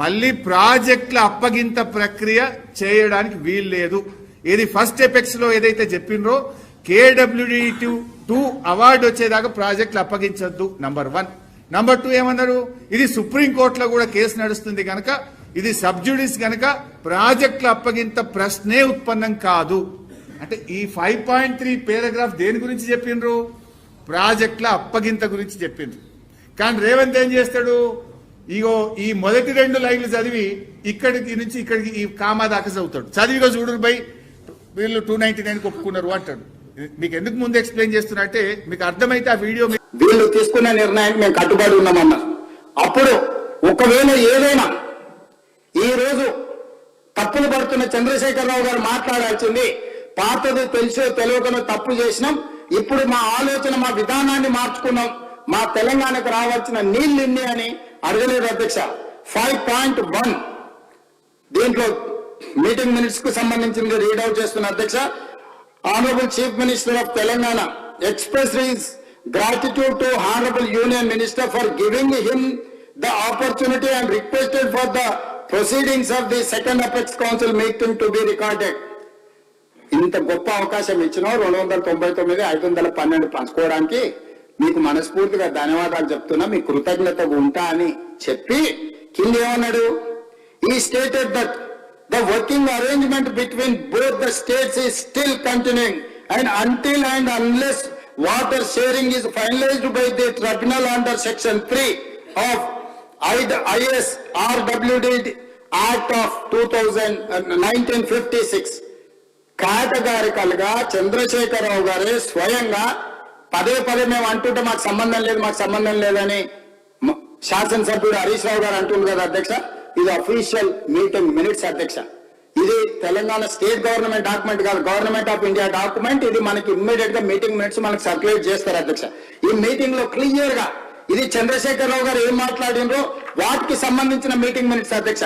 మళ్ళీ ప్రాజెక్టుల అప్పగింత ప్రక్రియ చేయడానికి వీలు లేదు. ఇది ఫస్ట్ ఎపెక్స్లో ఏదైతే చెప్పినరో కేడబ్ల్యూడి టూ టూ అవార్డు వచ్చేదాకా ప్రాజెక్టులు అప్పగించద్దు నంబర్ వన్. నంబర్ టూ ఏమన్నారు ఇది సుప్రీంకోర్టులో కూడా కేసు నడుస్తుంది కనుక ఇది సబ్జుడిస్ కనుక ప్రాజెక్టుల అప్పగింత ప్రశ్నే ఉత్పన్నం కాదు. అంటే ఈ ఫైవ్ పాయింట్ త్రీ పేరాగ్రాఫ్ దేని గురించి చెప్పిండ్రు ప్రాజెక్టుల అప్పగింత గురించి చెప్పిండ్రు కానీ రేవంత్ ఏం చేస్తాడు? ఇగో ఈ మొదటి రెండు లైన్లు చదివి ఇక్కడికి నుంచి ఇక్కడికి ఈ కామా దాకా చదువుతాడు. చదివిగా చూడు బై వీళ్ళు టూ నైన్టీ నైన్ ఒప్పుకున్నారు అంటాడు. మీకు ఎందుకు ముందు ఎక్స్ప్లెయిన్ చేస్తున్నట్టే మీకు అర్థమైతే ఆ వీడియో వీళ్ళు తీసుకున్న నిర్ణయానికి మేము కట్టుబడి ఉన్నామన్నారు అప్పుడు ఒకవేళ ఏదైనా ఈ రోజు తప్పులు పడుతున్న చంద్రశేఖరరావు గారు మాట్లాడాల్సింది పాతది తెలిసో తెలియకనో తప్పు చేసినాం ఇప్పుడు మా ఆలోచన మా విధానాన్ని మార్చుకున్నాం మా తెలంగాణకు రావాల్సిన నీళ్ళు ఇన్ని అని అడగలేదు అధ్యక్ష. ఫైవ్ పాయింట్ వన్ దీంట్లో మీటింగ్ మినిట్స్కు సంబంధించింది రీడౌట్ చేస్తున్న అధ్యక్ష. Honourable chief minister of Telangana expresses gratitude to honourable union minister for giving him the opportunity and requested for the proceedings of the second apex council meeting to be recorded ఇంత గొప్ప అవకాశం ఇచ్చిన రెండు వందల తొంభై తొమ్మిది ఐదు వందల పన్నెండు పంచుకోవడానికి. మీకు మనస్ఫూర్తిగా ధన్యవాదాలు చెప్తున్నా మీ కృతజ్ఞత ఉంటా అని చెప్పి కింద ఏమన్నాడు? ఈ stated that the working arrangement between both the states is still continuing and until and unless water sharing is finalised by the tribunal under section three of IS RWD act of two thousand nineteen fifty six కాటగారికలుగా Chandrashekar Rao గారే స్వయంగా పదే పదే మేము అంటుంటే మాకు సంబంధం లేదు మాకు సంబంధం లేదని శాసనసభ్యుడు హరీష్ రావు గారు అంటుంది కదా అధ్యక్ష. ఇది అఫీషియల్ మీటింగ్ మినిట్స్ అధ్యక్ష. ఇది తెలంగాణ స్టేట్ గవర్నమెంట్ డాక్యుమెంట్ కాదు గవర్నమెంట్ ఆఫ్ ఇండియా డాక్యుమెంట్ ఇది మనకి ఇమ్మీడియట్గా మీటింగ్ మినిట్స్ మనకి సర్క్యులేట్ చేస్తారు అధ్యక్ష. ఈ మీటింగ్లో క్లియర్గా ఇది చంద్రశేఖరరావు గారు ఏం మాట్లాడినరో వాటికి సంబంధించిన మీటింగ్ మినిట్స్ అధ్యక్ష.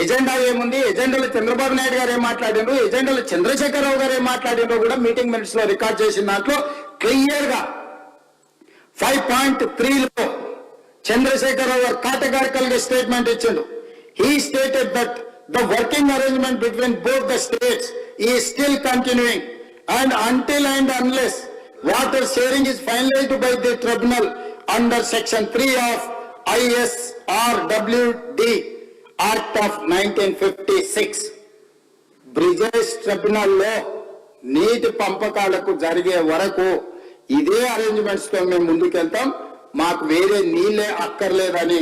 ఎజెండా ఏముంది? ఎజెండాలో చంద్రబాబు నాయుడు గారు ఏం మాట్లాడిండ్రు? ఎజెండాలో చంద్రశేఖరరావు గారు ఏం మాట్లాడిండ్రో కూడా మీటింగ్ మినిట్స్లో రికార్డ్ చేసిన దాంట్లో క్లియర్గా ఫైవ్ పాయింట్ త్రీలో చంద్రశేఖరరావు గారు categorical గా స్టేట్మెంట్ ఇచ్చిండు. He stated that the working arrangement between both the states is still continuing and until and unless water sharing is finalised by the tribunal under section three of ISRWD act of nineteen fifty six Brijesh ట్రిబ్యునల్లో నీటి పంపకాలకు జరిగే వరకు ఇదే అరేంజ్మెంట్స్తో మేము ముందుకెళ్తాం. మాకు వేరే నీళ్ళే అక్కర్లేదని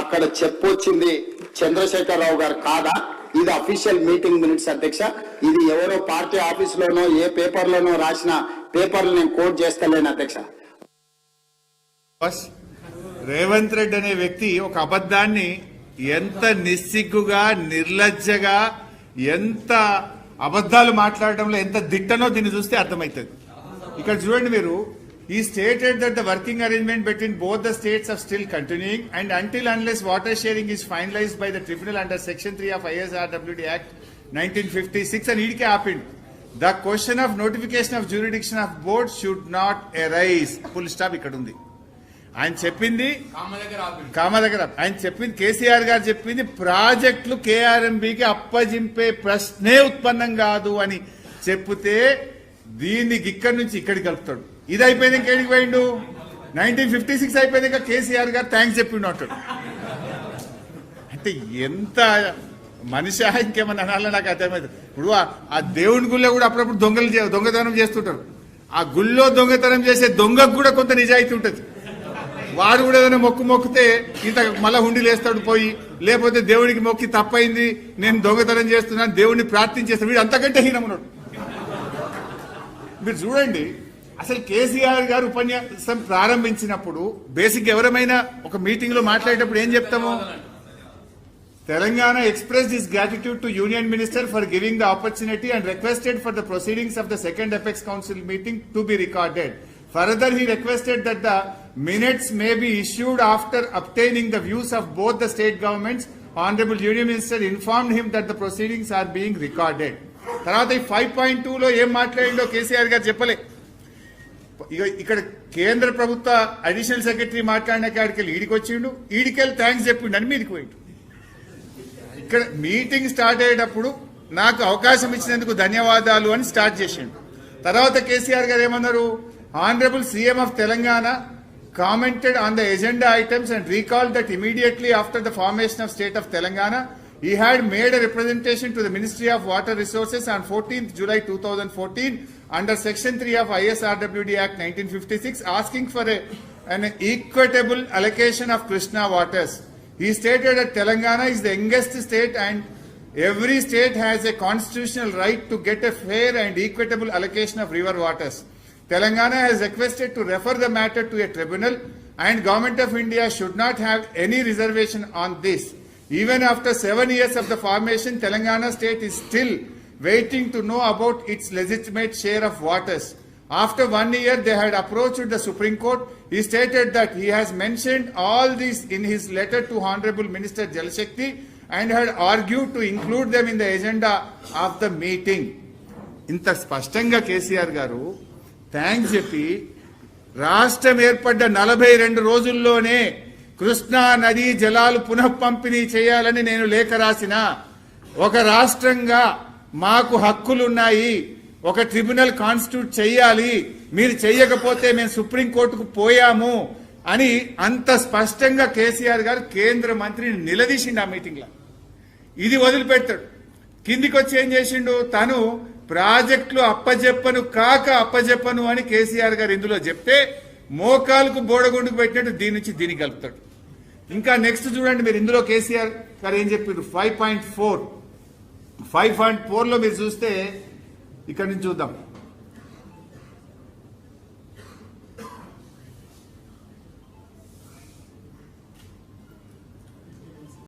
అక్కడ చెప్పొచ్చింది చంద్రశేఖరరావు గారు కాదా? ఇది అఫీషియల్ మీటింగ్ మినిట్స్ అధ్యక్ష. ఇది ఎవరో పార్టీ ఆఫీస్ లోనో ఏ పేపర్ లోనో రాసిన పేపర్లు నేను కోట్ చేస్తలేను అధ్యక్ష. బస్ రేవంత్ రెడ్డి అనే వ్యక్తి ఒక అబద్ధాన్ని ఎంత నిస్సిగ్గుగా నిర్లజ్జగా ఎంత అబద్ధాలు మాట్లాడడంలో ఎంత దిట్టనో దీన్ని చూస్తే అర్థమవుతుంది. ఇక్కడ చూడండి మీరు he stated that the working arrangement between both the states of still continuing and until unless water sharing is finalised by the tribunal under section three of ISRWD act nineteen fifty six అని ఈడికే ఆపిండు the question of notification of jurisdiction of board should not arise full stop ఇక్కడ ఉంది. ఆయన చెప్పింది కామ దగ్గర ఆయన చెప్పింది కేసీఆర్ గారు చెప్పింది ప్రాజెక్టులు కేఆర్ఎంబికి అప్పజింపే ప్రశ్నే ఉత్పన్నం కాదు అని చెప్తే దీన్ని ఇక్కడి నుంచి ఇక్కడికి కలుపుతాడు. ఇది అయిపోయింది ఇంకేడికి పోయిండు? నైన్టీన్ ఫిఫ్టీ సిక్స్ అయిపోయింది ఇంకా కేసీఆర్ గారు థ్యాంక్స్ చెప్పిండు అంటాడు. అంటే ఎంత మనిషి ఇంకేమన్నా అనాలో నాకు అర్థమైంది. ఇప్పుడు ఆ- దేవుని గుళ్ళో కూడా అప్పుడప్పుడు దొంగలు దొంగతనం చేస్తుంటారు. ఆ గుళ్ళో దొంగతనం చేసే దొంగకు కూడా కొంత నిజాయితీ ఉంటుంది. వాడు కూడా ఏదైనా మొక్కు మొక్కితే ఇంత మళ్ళా హుండీ లేస్తాడు పోయి లేకపోతే దేవుడికి మొక్కి తప్పైంది నేను దొంగతనం చేస్తున్నాను దేవుడిని ప్రార్థించేస్తాను వీడు అంతకంటే హీనమున్నాడు. మీరు చూడండి అసలు కేసీఆర్ గారు ఉపన్యాసం ప్రారంభించినప్పుడు బేసిక్ ఎవరమైనా ఒక మీటింగ్లో మాట్లాడేటప్పుడు ఏం చెప్తాము? Telangana express this gratitude to union minister for giving the opportunity and requested for the proceedings of the second apex council meeting to be recorded. Further, he requested that the minutes may be issued after obtaining the views of both the state governments. Honorable Union Minister informed him that the proceedings are being recorded. తర్వాత ఈ five point టూలో ఏం మాట్లాడిండో కేసీఆర్ గారు చెప్పలే ఇక ఇక్కడ కేంద్ర ప్రభుత్వ అడిషనల్ సెక్రటరీ మాట్లాడిన కాడికి ఈడికి వచ్చిండు ఈడికెళ్ళి థ్యాంక్స్ చెప్పిండు అని మీదికి పోయిండు ఇక్కడ మీటింగ్ స్టార్ట్ అయ్యేటప్పుడు నాకు అవకాశం ఇచ్చినందుకు ధన్యవాదాలు అని స్టార్ట్ చేసిండు తర్వాత కేసీఆర్ గారు ఏమన్నారు Honorable CM of Telangana commented on the agenda items and recalled that immediately after the formation of state of Telangana, he had made a representation to the Ministry of Water Resources on 14th July 2014 under Section 3 of ISRWD Act 1956 asking for a, an equitable allocation of Krishna waters. He stated that Telangana is the youngest state and every state has a constitutional right to get a fair and equitable allocation of river waters. Telangana has requested to refer the matter to a tribunal and Government of India should not have any reservation on this. Even after seven years of the formation, Telangana state is still waiting to know about its legitimate share of waters. After one year, they had approached the Supreme Court. He stated that he has mentioned all this in his letter to Honorable Minister Jalashakti and had argued to include them in the agenda of the meeting. ఇంత స్పష్టంగా కేసీఆర్ గారు thanks చెప్పి రాష్ట్రం ఏర్పడ్డ నలభై రెండు రోజుల్లోనే కృష్ణా నదీ జలాలు పునః పంపిణీ చేయాలని నేను లేఖ రాసిన. ఒక రాష్ట్రంగా మాకు హక్కులున్నాయి. ఒక ట్రిబ్యునల్ కాన్స్టిట్యూట్ చేయాలి మీరు చెయ్యకపోతే మేము సుప్రీంకోర్టుకు పోయాము అని అంత స్పష్టంగా కేసీఆర్ గారు కేంద్ర మంత్రిని నిలదీసిండు ఆ మీటింగ్లో. ఇది వదిలిపెట్టాడు. కిందికి వచ్చి ఏం చేసిండు? తను ప్రాజెక్టులు అప్పజెప్పను కాక అప్పజెప్పను అని కేసీఆర్ గారు ఇందులో చెప్తే మోకాలకు బోడగుండుకు పెట్టినట్టు దీని నుంచి దీనికి కలుపుతాడు. ఇంకా నెక్స్ట్ చూడండి మీరు ఇందులో కేసీఆర్ గారు ఏం చెప్పిండ్రు five point four five point ఫోర్లో మీరు చూస్తే ఇక్కడ నుంచి చూద్దాం.